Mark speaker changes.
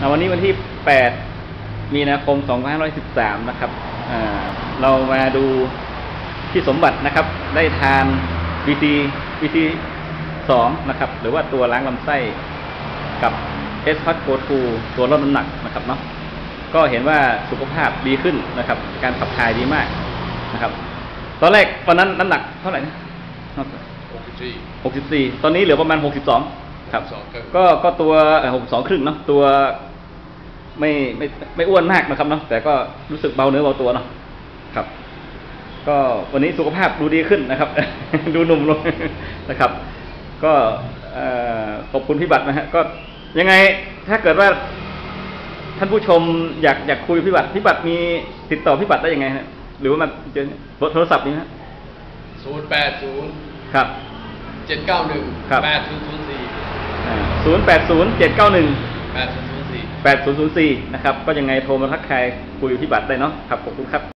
Speaker 1: อ่าวันนี้วันที่ 8 มีนาคม 2513 นะครับอ่าเรามาดูที่สมบัตินะครับ ได้ทาน VC VC 2นะครับ หรือว่าตัวล้างลำไส้กับ s p a c o 2ตัวลดน้ำหนักนะครับเนาะ ก็เห็นว่าสุขภาพดีขึ้นนะครับ การขับถ่ายดีมากนะครับ ตอนแรกตอนนั้นน้ำหนักเท่าไหร่นะ
Speaker 2: 64
Speaker 1: 64 ตอนนี้เหลือประมาณ 62 ครับ
Speaker 2: 62ครับ
Speaker 1: ก็ก็ตัวหกสองครึ่งเนาะ ตัว ไม่ไม่ไม่อ้วนมากนะครับเนาะแต่ก็รู้สึกเบาเนื้อเบาตัวเนาะครับ ก็วันนี้สุขภาพดูดีขึ้นนะครับ ดูหนุ่มลงนะครับ ก็เอ่อขอบคุณพี่บัตรนะฮะก็ยังไงถ้าเกิดว่าท่านผู้ชมอยากอยากคุยกับพี่บัตรพี่บัตรมีติดต่อพี่บัตรได้ยังไงฮะหรือว่ามันเจอเบอร์โทรศัพท์นี้ฮะ
Speaker 2: 080
Speaker 1: ครับ
Speaker 2: 791
Speaker 1: ครับ
Speaker 2: 8004
Speaker 1: ศูนย์แปดศูนย์เจ็ดเก้าหนึ่ง
Speaker 2: 8004
Speaker 1: แปดศูนย์ ศูนย์สี่นะครับ ก็ยังไงโทรมาทักทายคุยอยู่ที่บัตรได้เนาะครับขอบคุณครับ